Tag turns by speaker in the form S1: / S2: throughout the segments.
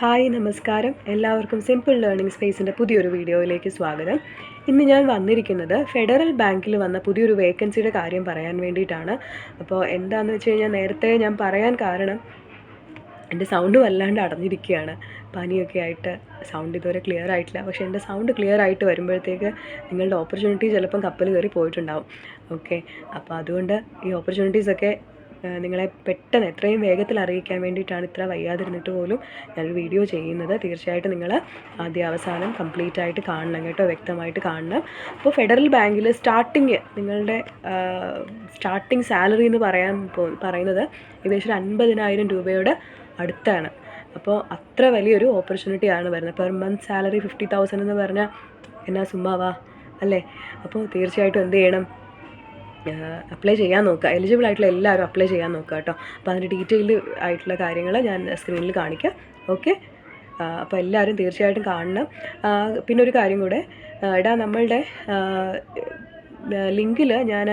S1: Hi നമസ്കാരം. എല്ലാവർക്കും simple learning സ്പേസിന്റെ പുതിയൊരു വീഡിയോയിലേക്ക് സ്വാഗതം. ഇന്ന് ഞാൻ വന്നിരിക്കുന്നത് ഫെഡറൽ ബാങ്കിൽ വന്ന പുതിയൊരു വേക്കൻസിയുടെ കാര്യം പറയാൻ വേണ്ടിയിട്ടാണ്. അപ്പോൾ എന്താണെന്ന് വെച്ച് കഴിഞ്ഞാൽ നേരത്തെ ഞാൻ പറയാൻ കാരണം എന്റെ സൗണ്ട് വല്ലാണ്ട് അടഞ്ഞിരിക്കുകയാണ്. പനിയൊക്കെ ആയിട്ട് സൗണ്ട് ഇതുവരെ ക്ലിയർ ആയിട്ടില്ല. പക്ഷേ എന്റെ സൗണ്ട് ക്ലിയർ ആയിട്ട് വരുമ്പോഴത്തേക്ക് നിങ്ങളുടെ ഓപ്പർച്യൂണിറ്റി ചിലപ്പം കപ്പൽ കയറി പോയിട്ടുണ്ടാവും. ഓക്കെ അപ്പോൾ അതുകൊണ്ട് ഈ ഓപ്പർച്യൂണിറ്റീസൊക്കെ നിങ്ങളെ പെട്ടെന്ന് എത്രയും വേഗത്തിൽ അറിയിക്കാൻ വേണ്ടിയിട്ടാണ് ഇത്ര വയ്യാതിരുന്നിട്ട് പോലും ഞാനൊരു വീഡിയോ ചെയ്യുന്നത്. തീർച്ചയായിട്ടും നിങ്ങൾ ആദ്യ അവസാനം കംപ്ലീറ്റ് ആയിട്ട് കാണണം കേട്ടോ വ്യക്തമായിട്ട് കാണണം. അപ്പോൾ ഫെഡറൽ ബാങ്കിൽ സ്റ്റാർട്ടിങ് നിങ്ങളുടെ സ്റ്റാർട്ടിങ് സാലറി എന്ന് പറയാൻ പറയുന്നത് ഏകദേശം ഒരു അൻപതിനായിരം രൂപയുടെ അടുത്താണ്. അപ്പോൾ അത്ര വലിയൊരു ഓപ്പർച്യൂണിറ്റിയാണ് വരുന്നത്. Per month salary fifty thousand എന്ന് പറഞ്ഞാൽ എന്നാ സുമ്മാവാ അല്ലേ? അപ്പോൾ തീർച്ചയായിട്ടും എന്ത് ചെയ്യണം? അപ്ലൈ ചെയ്യാൻ നോക്കുക. എലിജിബിൾ ആയിട്ടുള്ള എല്ലാവരും അപ്ലൈ ചെയ്യാൻ നോക്കുക കേട്ടോ. അപ്പോൾ അതിന്റെ ഡീറ്റെയിൽഡ് ആയിട്ടുള്ള കാര്യങ്ങൾ ഞാൻ സ്ക്രീനിൽ കാണിക്കാം. ഓക്കെ അപ്പോൾ എല്ലാവരും തീർച്ചയായിട്ടും കാണണം. പിന്നെ ഒരു കാര്യം കൂടെ. എടാ നമ്മളുടെ ലിങ്കിൽ ഞാൻ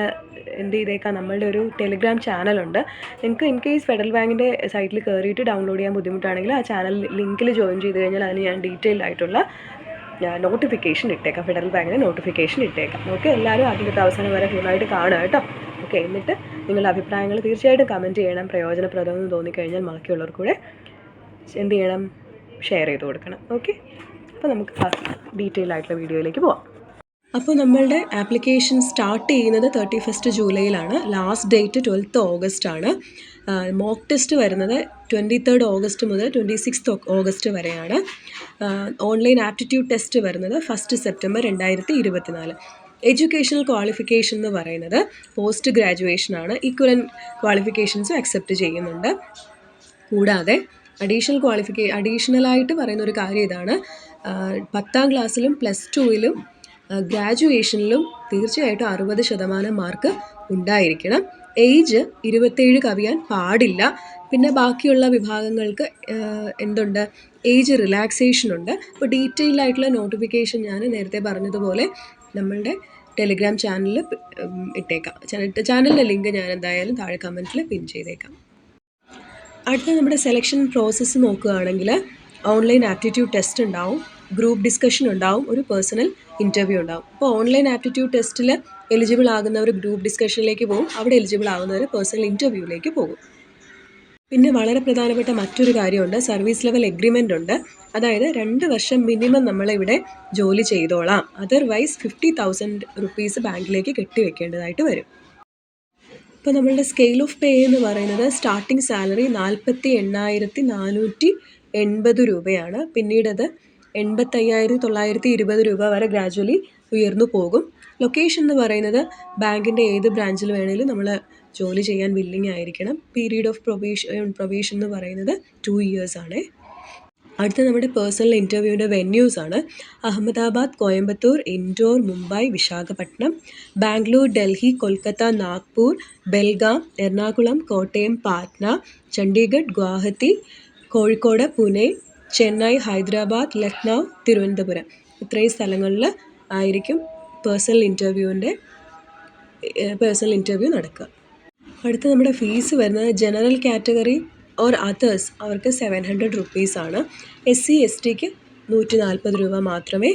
S1: എന്ത് ചെയ്തേക്കാം? നമ്മളുടെ ഒരു ടെലിഗ്രാം ചാനലുണ്ട് നിങ്ങൾക്ക് ഇൻ കേസ് ഫെഡറൽ ബാങ്കിന്റെ സൈറ്റിൽ കയറിയിട്ട് ഡൗൺലോഡ് ചെയ്യാൻ ബുദ്ധിമുട്ടാണെങ്കിൽ ആ ചാനൽ ലിങ്കിൽ ജോയിൻ ചെയ്ത് കഴിഞ്ഞാൽ അതിന് ഞാൻ ഡീറ്റെയിൽ ആയിട്ടുള്ള നോട്ടിഫിക്കേഷൻ ഇട്ടേക്കാം. ഫെഡറൽ ബാങ്കിന്റെ നോട്ടിഫിക്കേഷൻ ഇട്ടേക്കാം. ഓക്കെ എല്ലാവരും ആദ്യം തൊട്ട് അവസാനം വരെ ഫുള്ളായിട്ട് കാണുക കേട്ടോ. ഓക്കെ എന്നിട്ട് നിങ്ങളുടെ അഭിപ്രായങ്ങൾ തീർച്ചയായിട്ടും കമന്റ് ചെയ്യണം. പ്രയോജനപ്രദമെന്ന് തോന്നിക്കഴിഞ്ഞാൽ ബാക്കിയുള്ളവർക്ക് കൂടെ എന്ത് ചെയ്യണം? ഷെയർ ചെയ്ത് കൊടുക്കണം. ഓക്കെ അപ്പോൾ നമുക്ക് ഡീറ്റെയിൽ ആയിട്ടുള്ള വീഡിയോയിലേക്ക് പോവാം. അപ്പോൾ നമ്മളുടെ ആപ്ലിക്കേഷൻ സ്റ്റാർട്ട് ചെയ്യുന്നത് തേർട്ടി ഫസ്റ്റ് ജൂലൈയിലാണ്. ലാസ്റ്റ് ഡേറ്റ് ട്വൽത്ത് ഓഗസ്റ്റ് ആണ്. മോക്ക് ടെസ്റ്റ് വരുന്നത് ട്വന്റി തേർഡ് ഓഗസ്റ്റ് മുതൽ ട്വന്റി സിക്സ്ത് ഓഗസ്റ്റ് വരെയാണ്. ഓൺലൈൻ ആപ്റ്റിറ്റ്യൂഡ് ടെസ്റ്റ് വരുന്നത് ഫസ്റ്റ് സെപ്റ്റംബർ രണ്ടായിരത്തി ഇരുപത്തിനാല് എഡ്യൂക്കേഷണൽ ക്വാളിഫിക്കേഷൻ എന്ന് പറയുന്നത് പോസ്റ്റ് ഗ്രാജുവേഷൻ ആണ് ഈക്വലൻ ക്വാളിഫിക്കേഷൻസും അക്സെപ്റ്റ് ചെയ്യുന്നുണ്ട്. കൂടാതെ അഡീഷണൽ ക്വാളിഫിക്കേ അഡീഷണലായിട്ട് പറയുന്ന ഒരു കാര്യം ഇതാണ്. പത്താം ക്ലാസ്സിലും പ്ലസ് ടുവിലും ഗ്രാജുവേഷനിലും തീർച്ചയായിട്ടും അറുപത് ശതമാനം മാർക്ക് ഉണ്ടായിരിക്കണം. ഏജ് ഇരുപത്തേഴ് കവിയാൻ പാടില്ല. പിന്നെ ബാക്കിയുള്ള വിഭാഗങ്ങൾക്ക് എന്തുണ്ട്? ഏജ് റിലാക്സേഷൻ ഉണ്ട്. അപ്പോൾ ഡീറ്റെയിൽ ആയിട്ടുള്ള നോട്ടിഫിക്കേഷൻ ഞാൻ നേരത്തെ പറഞ്ഞതുപോലെ നമ്മളുടെ ടെലിഗ്രാം ചാനലിൽ ഇട്ടേക്കാം. ചാനലിന്റെ ലിങ്ക് ഞാൻ എന്തായാലും താഴെ കമന്റിൽ പിൻ ചെയ്തേക്കാം. അടുത്ത നമ്മുടെ സെലക്ഷൻ പ്രോസസ്സ് നോക്കുകയാണെങ്കിൽ ഓൺലൈൻ ആപ്റ്റിറ്റ്യൂഡ് ടെസ്റ്റ് ഉണ്ടാവും. ഗ്രൂപ്പ് ഡിസ്കഷൻ ഉണ്ടാവും ഒരു പേഴ്സണൽ ഇന്റർവ്യൂ ഉണ്ടാവും. അപ്പോൾ ഓൺലൈൻ ആപ്റ്റിറ്റ്യൂഡ് ടെസ്റ്റിൽ എലിജിബിൾ ആകുന്നവർ ഗ്രൂപ്പ് ഡിസ്കഷനിലേക്ക് പോകും അവിടെ എലിജിബിൾ ആകുന്നവർ പേഴ്സണൽ ഇന്റർവ്യൂവിലേക്ക് പോകും. പിന്നെ വളരെ പ്രധാനപ്പെട്ട മറ്റൊരു കാര്യമുണ്ട് സർവീസ് ലെവൽ എഗ്രിമെന്റ് ഉണ്ട്. അതായത് രണ്ട് വർഷം മിനിമം നമ്മളിവിടെ ജോലി ചെയ്തോളാം. അതർവൈസ് ഫിഫ്റ്റി തൗസൻഡ് റുപ്പീസ് ബാങ്കിലേക്ക് കെട്ടിവെക്കേണ്ടതായിട്ട് വരും. ഇപ്പോൾ നമ്മളുടെ സ്കെയിൽ ഓഫ് പേ എന്ന് പറയുന്നത് സ്റ്റാർട്ടിംഗ് സാലറി നാൽപ്പത്തി എണ്ണായിരത്തി നാനൂറ്റി എൺപത് രൂപയാണ്. പിന്നീടത് എൺപത്തയ്യായിരത്തി തൊള്ളായിരത്തി ഇരുപത് രൂപ വരെ ഗ്രാജുവലി ഉയർന്നു പോകും. ലൊക്കേഷൻ എന്ന് പറയുന്നത് ബാങ്കിന്റെ ഏത് ബ്രാഞ്ചിൽ വേണമെങ്കിലും നമ്മൾ ജോലി ചെയ്യാൻ വില്ലിങ് ആയിരിക്കണം. പീരീഡ് ഓഫ് പ്രൊബേഷൻ പ്രൊബേഷൻ എന്ന് പറയുന്നത് ടു ഇയേഴ്സ് ആണ്. അടുത്ത നമ്മുടെ പേഴ്സണൽ ഇന്റർവ്യൂവിന്റെ വെന്യൂസ് ആണ്. അഹമ്മദാബാദ് കോയമ്പത്തൂർ ഇൻഡോർ മുംബൈ വിശാഖപട്ടണം ബാംഗ്ലൂർ ഡൽഹി കൊൽക്കത്ത നാഗ്പൂർ ബെൽഗാം എറണാകുളം കോട്ടയം പാറ്റ്ന ചണ്ഡീഗഡ് ഗുവാഹത്തി കോഴിക്കോട് പുനെ ചെന്നൈ ഹൈദരാബാദ് ലക്നൗ തിരുവനന്തപുരം. ഇത്രയും സ്ഥലങ്ങളിൽ ആയിരിക്കും പേഴ്സണൽ ഇന്റർവ്യൂവിന്റെ പേഴ്സണൽ ഇന്റർവ്യൂ നടക്കുക. അടുത്ത നമ്മുടെ ഫീസ് വരുന്നത് ജനറൽ കാറ്റഗറി ഓർ അതേഴ്സ് അവർക്ക് സെവൻ ഹൺഡ്രഡ് റുപ്പീസാണ് എസ് സി എസ് ടിക്ക് നൂറ്റി നാൽപ്പത് രൂപ മാത്രമേ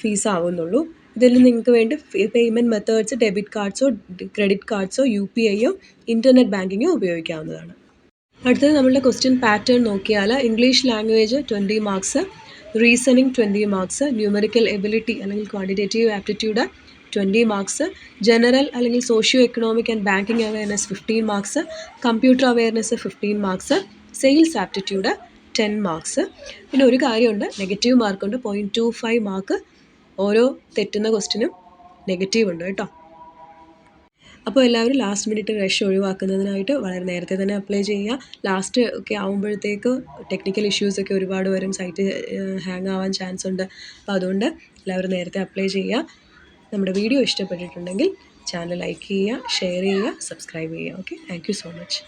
S1: ഫീസ് ആവുന്നുള്ളൂ. ഇതിൽ നിങ്ങൾക്ക് വേണ്ടി പേയ്മെന്റ് മെത്തേഡ്സ് ഡെബിറ്റ് കാർഡ്സോ ക്രെഡിറ്റ് കാർഡ്സോ യു പി ഐയോ ഇന്റർനെറ്റ് ബാങ്കിങ്ങോ ഉപയോഗിക്കാവുന്നതാണ്. അടുത്തത് നമ്മളുടെ ക്വസ്റ്റ്യൻ പാറ്റേൺ നോക്കിയാൽ English language twenty marks reasoning twenty marks numerical ability അല്ലെങ്കിൽ quantitative aptitude twenty marks general അല്ലെങ്കിൽ socio economic and banking awareness fifteen marks computer awareness fifteen marks sales aptitude ten marks പിന്നെ ഒരു കാര്യമുണ്ട് negative മാർക്കുണ്ട് point two five mark ഓരോ തെറ്റുന്ന ക്വസ്റ്റിനും negative ഉണ്ട് കേട്ടോ. അപ്പോൾ എല്ലാവരും ലാസ്റ്റ് മിനിറ്റ് റഷ് ഒഴിവാക്കുന്നതിനായിട്ട് വളരെ നേരത്തെ തന്നെ അപ്ലൈ ചെയ്യുക. ലാസ്റ്റ് ഒക്കെ ആകുമ്പോഴത്തേക്ക് ടെക്നിക്കൽ ഇഷ്യൂസൊക്കെ ഒരുപാട് വരും. സൈറ്റ് ഹാങ് ആവാൻ ചാൻസ് ഉണ്ട്. അപ്പോൾ അതുകൊണ്ട് എല്ലാവരും നേരത്തെ അപ്ലൈ ചെയ്യുക. നമ്മുടെ വീഡിയോ ഇഷ്ടപ്പെട്ടിട്ടുണ്ടെങ്കിൽ ചാനൽ ലൈക്ക് ചെയ്യുക ഷെയർ ചെയ്യുക സബ്സ്ക്രൈബ് ചെയ്യുക. Okay thank so much